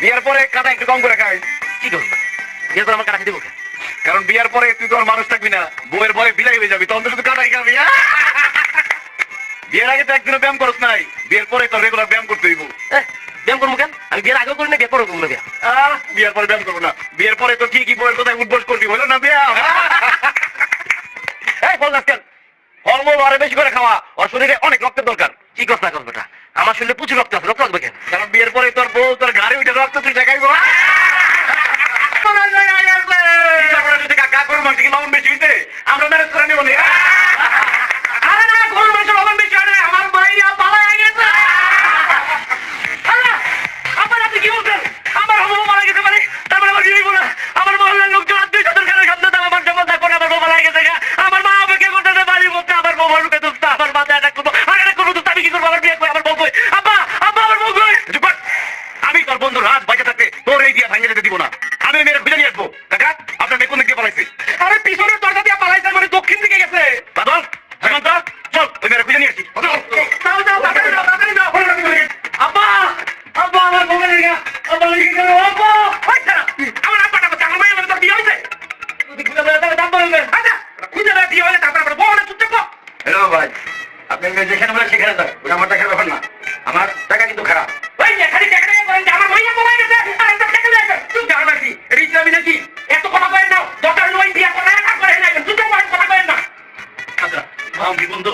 বিয়ার পরে কাটা একটু কম করে খাই। কি করব বিয়ে করে আমার কাটা খেতে কারণ বিয়ার পরে তুই তো আর মানুষ থাকবি না। বউয়ের পরে বিলাই হয়ে যাবি তখন তো শুধু কাটাই খাবি। বিয়ের আগে তো একদিনও ব্যায়াম করস নাই। বিয়ের পরে তো রেগুলার ব্যায়াম করতে হইব। ব্যায়াম করব কেন? আমি বিয়ের আগেও করি না বিয়ে পরেও করব না বিয়া বিয়ের পরে ব্যায়াম করব না। বিয়ের পরে তো ঠিকই বউয়ের কোথায় উঠবোস করবি হলো না ব্যায়াম। এই ফল গাছ কেন ফলমূল আরে বেশি করে খাওয়া। ওর শরীরে অনেক রক্তের দরকার। কি কথা কস বেটা আমার শরীরে প্রচুর রক্ত আছে রক্ত লাগবে কেন? কারণ বিয়ের পরে তোর বউ তোর গাড়ি উঠে রক্ত তুই দেখাইবো। আমরা ম্যারেজ করে নেব আপনি যেখানে বলে সেখানে যান ওটা আমার টাকার ব্যাপার না আমার টাকা কিন্তু খারাপ ওই খালি টাকা টাকা করেন যে আমার মাইয়া পলায় গেছে, আর একটা টাকা নিয়ে আসবেন। চুপ নাকি? নাকি? এত কথা বলেন না। দরকার হলে ওই বিয়ে করে না, করে না। বলেন, কথা বলেন না। ভাম কি বন্ধু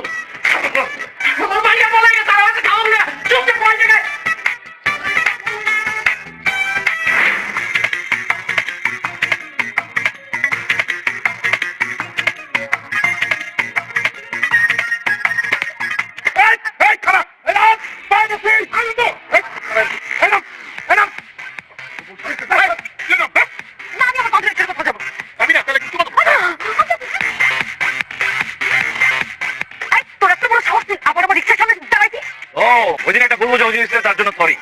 আমার ভাইয়া বলে গেছে, আর আমাকে খাওয়াবো না। ও ওই দিন একটা ভুল বোঝাবুঝি হয়েছিল তার জন্য সরি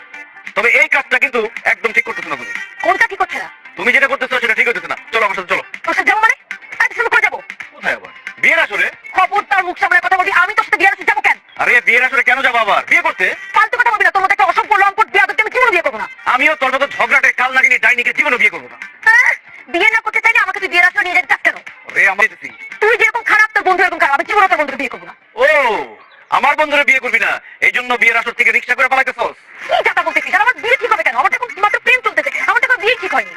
তবে এই কাজটা কিন্তু একদম ঠিক করতেছ না তুমি কোনটা কি করছে না? তুমি যেটা করতেছো সেটা ঠিক হইতেছে না। চলো আমার সাথে চলো। তোর সাথে যাব মানে? তুই সাথে করে যাব? কোথায় আবার? বিয়ের আসরে? খবর তার মুখ সামনে কথা বলবি আমি তোর সাথে বিয়ে আসতে যাব কেন? আরে বিয়ের আসরে কেন যাব আবার? বিয়ে করতে? ফালতু কথা বলবি না তোর মতো একটা অসভ্য লম্পট বিয়ে আমি জীবনে বিয়ে করব না। আমিও তোর মতো ঝগড়াটে কাল নাগিনি ডাইনিকে জীবনে বিয়ে করব না। আমার বন্ধুরে বিয়ে করবি না। এই জন্য বিয়ের আসর থেকে রিক্সা করে কথা বলতেছিস? আর আমার বিয়ে ঠিক হবে কেন? আমার এখন মাত্র প্রেম চলতেছে। আমার এখন বিয়ে ঠিক হয়নি।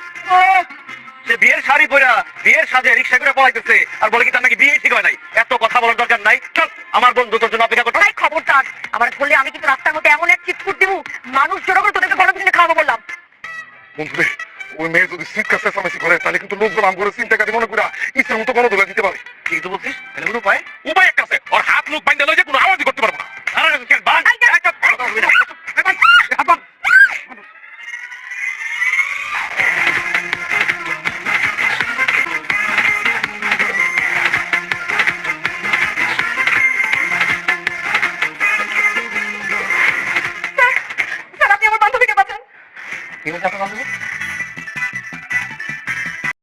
সে বিয়ের শাড়ি পরা বিয়ের সাজে রিক্সা করে পলাইতেছে। আর বলে কি তার নাকি বিয়ে ঠিক হয় নাই? এত কথা বলার দরকার নাই। চল আমার বন্ধু তোর জন্য অপেক্ষা করতে খবরদার। আমার বললে আমি কিন্তু রাস্তার মধ্যে এমন এক চিৎকুট দিব মানুষ জড়ো করে তোদেরকে গরম দিনে খাওয়াবো বললাম। ওই মেয়ের যদি শীতকাল চেঁচামেচি করে তাহলে কিন্তু লোকজন আম করে চিন্তা কাটি মনে করা ইচ্ছা মতো কোনো দোলা দিতে পারে। কি তো বলছিস? তাহলে কোনো উপায়? উপায় একটা আছে। ওর হাত মুখ লয়ে কোনো আওয়াজই করতে পারব না। আপনার